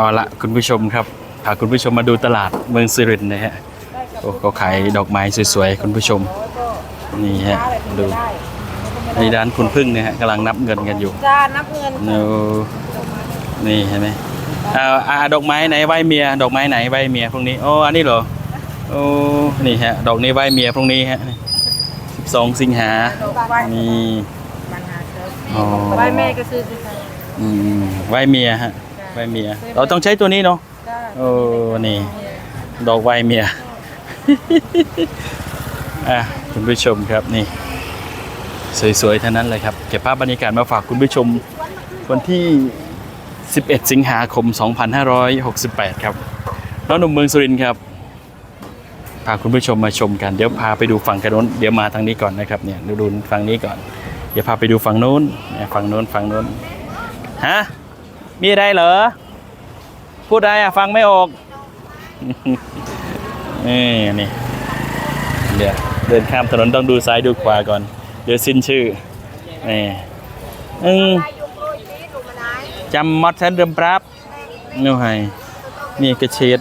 เอาละคุณผู้ชมครับพาคุณผู้ชมมาดูตลาดเมืองสิรินทร์นะฮะโอ้เขาขายดอกไม้สวยๆคุณผู้ชม นี่ฮะดูในร้านคุณพึ่งเนี่ยฮะกำลังนับเงินกันอยู่จ้านับเงินโอ้นี่เห็นไหมอ่าอ่าดอกไม้ไหนไหวเมีย ดอกไม้ไหนไหวเมียพรุ่งนี้โอ้อันนี้เหรอโอ้นี่ฮะดอกนี้ไหวเมียพรุ่งนี้ฮะสิบสองสิงหาไหวนี่มันหาเจออ๋อไหวแม่ก็ซื้อที่ไทยอืมไหวเมียฮะไห วเมีย เราต้องใช้ตัวนี้เนาะจ้าโอ้นี่ ดอกไวเมียอะคุณผู้ชมครับนี่ สวยๆทั้งนั้นเลยครับ เก็บภาพบรรยากาศมาฝากคุณผู้ชมวันที่ 11 สิงหาคม 2568 ครับน้องหนุ่มเมืองสุรินทร์ครับพาคุณผู้ชมมาชมกันเดี๋ยวพาไปดูฝั่งกันโน้นเดี๋ยวมาทางนี้ก่อนนะครับเนี่ยดูดูฝั่งนี้ก่อน เดี๋ยวพาไปดูฝั่งโน้นเนี่ยฝั่งโน้นฝั่งโน้นฮะ มีอะไรเหรอ พูดอะไรอะฟังไม่ออก นี่นี่เดี๋ยวเดินข้ามถนนต้องดูซ้ายดูขวาก่อน เดี๋ยวสิ้นชื่อ นี่อืมจำมอดเซนเดิมปรับนู่ให้นี่กระเฉด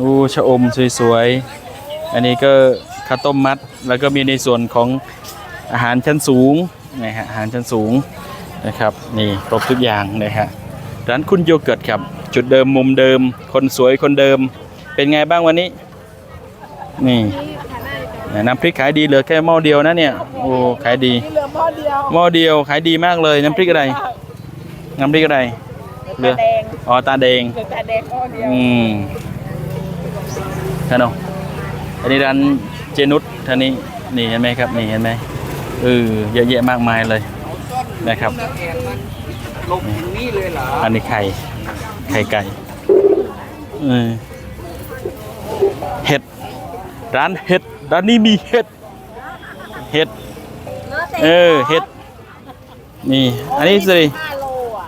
อู้ชะอมสวยๆ อันนี้ก็ข้าวต้มมัด แล้วก็มีในส่วนของอาหารชั้นสูงนะฮะอาหารชั้นสูงนะครับ นี่ครบทุกอย่างนะฮะ ร้านคุณโยเกิร์ตครับ จุดเดิมมุมเดิม คนสวยคนเดิม เป็นไงบ้างวันนี้ นี่น้ำพริกขายดีเหลือแค่หม้อเดียวนะเนี่ยโอ้ขายดีเหลือหม้อเดียวหม้อเดียวขายดีมากเลยน้ำพริกอะไร น้ำพริกอะไรเหลือตาแดงอ๋อตาแดงเหลือตาแดงหม้อเดียวอืมท่านเอาอันนี้ร้านเจนุสท่านนี้นี่เห็นไหมครับนี่เห็นไหมเออเยอะแยะมากมายเลยนะครับ ลงถึงนี่เลยเหรออันนี้ไข่ไข่ไก่เออเห็ดร้านเห็ดร้านนี้มีเห็ดเห็ดเออเห็ดนี่อันนี้สิห้าโลอะ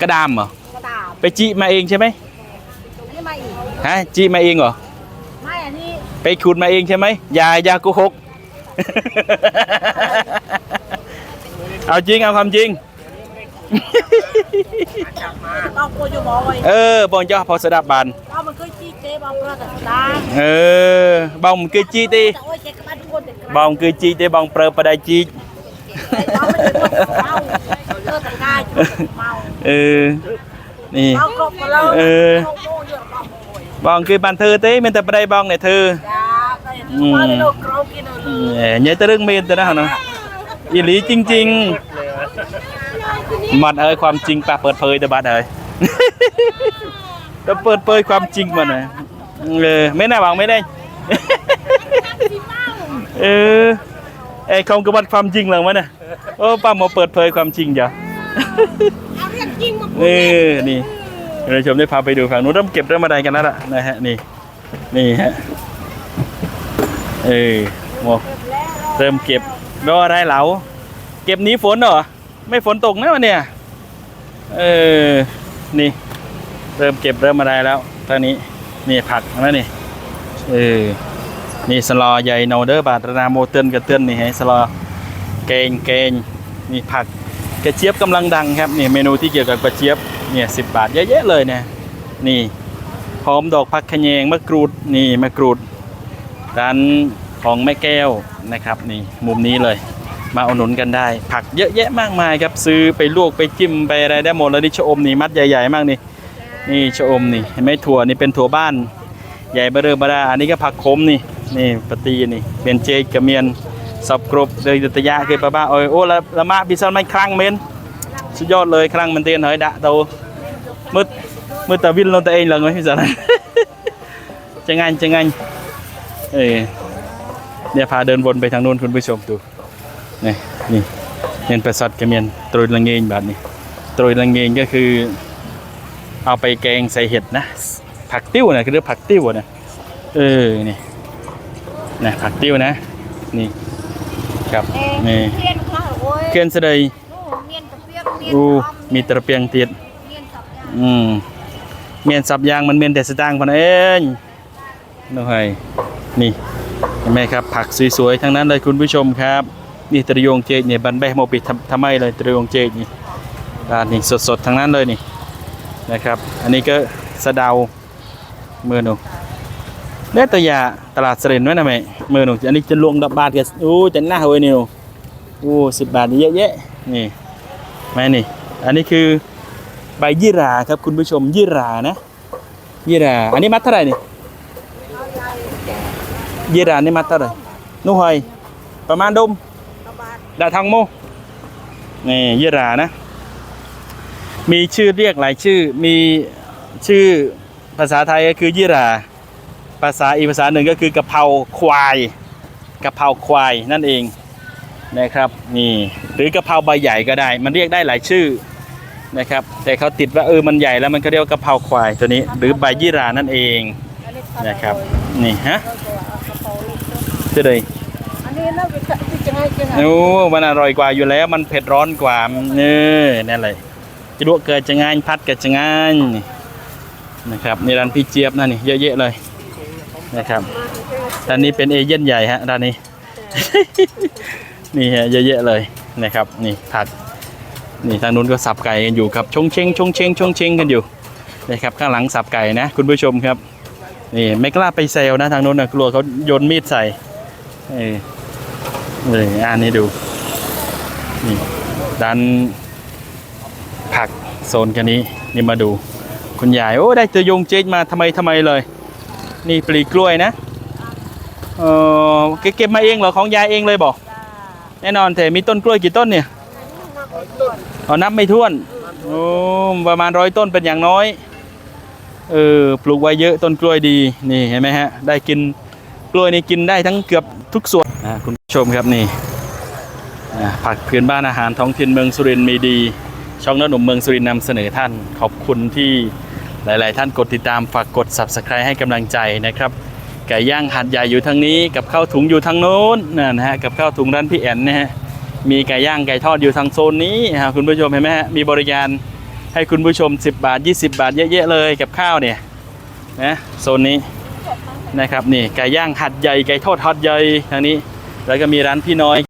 กระดามเหรอกระดาษไปจิมาเองใช่ไหมนี่มาอีกฮะจิมาเองเหรอไม่อันนี้ไปขุดมาเองใช่ไหมอยาอยาโกหกเอาจริงเอาความจริง เราควรจะบอกไว้เออบองเจ้าพอสดับบานเรามันเคยจี้เจ๊บางประแต่ตาเออบองมันคือจีตีแต่โอ้ยเจ๊กระบ้านทุกคนเด็กกระบองคือจีตีบองเปรอประไดจีเราไม่ได้เมาเลิกแต่กายเมาเออนี่เมาครบกันแล้วเออโม่เยอะเมาโอ้ยบองคือบันเธอเต้มันแต่ประไดบองเนี่ยเธอจ้าไปมาในโลกเรากินเอาเลยแหมเนี่ยตะเรื่องเมนแต่นะเนาะอีหลีจริง ๆ มันเอ้ยความจริงปะเปิดเผยแต่บัดเอ้ยต้องเปิดเผยความจริงมันเออไม่น่าหวังไม่ได้เออไอ้คงกระบัดความจริงเหรอมันน่ะโอ้ป้ามาเปิดเผยความจริงจ้ะเออนี่คุณผู้ชมได้พาไปดูฝั่งนู้นเริ่มเก็บเริ่มอะไรกันแล้วล่ะนะฮะนี่นี่ฮะเออโมเริ่มเก็บรออะไรเหลาเก็บนี้ฝนเหรอ ไม่ฝนตกนะวันเนี้ยเออนี่ เริ่มเก็บเริ่มอะไรแล้วตอนนี้นี่ผักแล้วนี่เออนี่สลอใหญ่โนเดอร์บาทนาโมเตือนกับเตือนนี่ให้สลอเกงเกงนี่ผักกระเจี๊ยบกำลังดังครับนี่เมนูที่เกี่ยวกับกระเจี๊ยบเนี่ยสิบบาทเยอะแยะเลยเนี่ยนี่หอมดอกผักขะแยงมะกรูดนี่มะกรูดร้านของแม่แก้วนะครับนี่มุมนี้เลย มาอุดหนุนกันได้ ผักเยอะแยะมากมายครับซื้อไปลวกไปจิ้มไปอะไรได้หมดแล้วนี่ชะอมนี่มัดใหญ่ๆมากนี่นี่ชะอมนี่เห็นไหมถั่วนี่เป็นถั่วบ้าน ใหญ่เบอเรอบาราอันนี้ก็ผักขมนี่นี่ปตีนี่เป็นเจกระเมียนสับกรบเลยตะยะเคยปะบ้าโอ้ยโอ้ละละมาพิซซ่าไม่ครั้งเมนสุดยอดเลยครั้งมันเตียนเฮ้ยดะโตมืดมืดแต่วินลงตัวเองเลยพิซซ่าจะงันจะงันเอ้ยเนี่ยพาเดินวนไปทางนู้นคุณผู้ชมดู นี่นี่เห็นประสัดกระเมียนตรุยละเงงแบบนี้ตรุยละเงงก็คือ เอาไปแกงใส่เห็ดนะ ผักติ้วนะคือเรียกผักติ้วนะเออนี่นะผักติ้วนะ นี่ครับนี่เมียนค่ะโอ้ยเกลียนเสดยเมียนตะเปียกเมียนอู้หอมีตะเปียงติดเมียนสับยางอืมเมียนสับยางมันเมียนแต่สตางค์พนเองนู่นไงนี่เห็นไหมครับ ผักสวยๆทั้งนั้นเลยคุณผู้ชมครับ นี่ตะยงเจเนี่ยบันแบะโมปิดทำไมเลยตะยงเจนี่ร้านนี่สดๆทั้งนั้นเลยนี่นะครับ อันนี้ก็สะเดามือนูได้ตัวยาตลาดเสรนไว้นะแม่มือนูอันนี้จะลวงดับบาทกันโอ้จะหน้าเว้ยนี่นูโอ้สิบบาทนี่เยอะแยะนี่แม่นี่ อันนี้คือใบยี่ราครับคุณผู้ชมยี่รานะยี่ราอันนี้มัดเท่าไหร่นี่ยี่รานี่มัดเท่าไหร่นุ่หอยประมาณดม ดาทางโมนี่ยี่รานะ มีชื่อเรียกหลายชื่อ มีชื่อภาษาไทยก็คือยี่รา ภาษาอีกภาษาหนึ่งก็คือกะเพราควายกะเพราควายนั่นเองนะครับนี่หรือกะเพราใบใหญ่ก็ได้ มันเรียกได้หลายชื่อนะครับ แต่เขาติดว่าเออมันใหญ่แล้วมันก็เรียกว่ากะเพราควายตัวนี้ หรือใบยี่รานั่นเองนะครับนี่ฮะจะเลย นนี้น่าจะจะไงจะไงโอ้มันอร่อยกว่าอยู่แล้ว มันเผ็ดร้อนกว่าเออนั่นเลยจะลวกเกิดจะง่ายพัดเกิดจะง่ายนะครับในร้านพี่เจี๊ยบนั่นนี่เยอะแยะเลยนะครับร้านนี้เป็นเอเย่นใหญ่ฮะร้านนี้นี่ฮะเยอะแยะเลยนะครับ นี่ผักนี่ทางนู้นก็สับไก่กันอยู่ครับชงเชงชงเชงชงเชงกันอยู่นะครับข้างหลังสับไก่นะ คุณผู้ชมครับนี่ไม่กล้าไปเซลนะทางนู้นนะกลัวเขาโยนมีดใส่ เออเลยอ่านให้ดู นี่ด้านผักโซนกันนี้ นี่มาดู คุณยาย โอ้ ได้เจอยงเจ๊กมาทำไมทำไมเลย นี่ปลีกล้วยนะเออเก็บเก็บมาเองเหรอของยายเองเลยบอกแน่นอนแต่มีต้นกล้วยกี่ต้นเนี่ยอ๋อนับไม่ถ้วนโอ้ประมาณร้อยต้นเป็นอย่างน้อยเออปลูกไว้เยอะต้นกล้วยดีนี่เห็นไหมฮะได้กินกล้วยนี่กินได้ทั้งเกือบทุกส่วนอ่าคุณผู้ ชมครับนี่ผักพื้นบ้านอาหารท้องถิ่นเมืองสุรินทร์มีดี ช่องน้าหนุ่มเมืองสุรินทร์นำเสนอท่าน ขอบคุณที่หลาย ๆ ท่านกดติดตามฝากกด subscribe ให้กำลังใจนะครับไก่ย่างหัดใหญ่อยู่ทางนี้กับข้าวถุงอยู่ทางโน้นนั่นนะฮะกับข้าวถุงร้านพี่แอนนะฮะมีไก่ย่างไก่ทอดอยู่ทางโซนนี้ฮะคุณผู้ชมเห็นไหมฮะมีบริการให้คุณผู้ชม 10 บาท 20 บาทเยอะๆเลยกับข้าวเนี่ยนะโซนนี้นะครับนี่ไก่ย่างหัดใหญ่ไก่ทอดหัดใหญ่ทางนี้ แล้วก็มีร้านพี่น้อย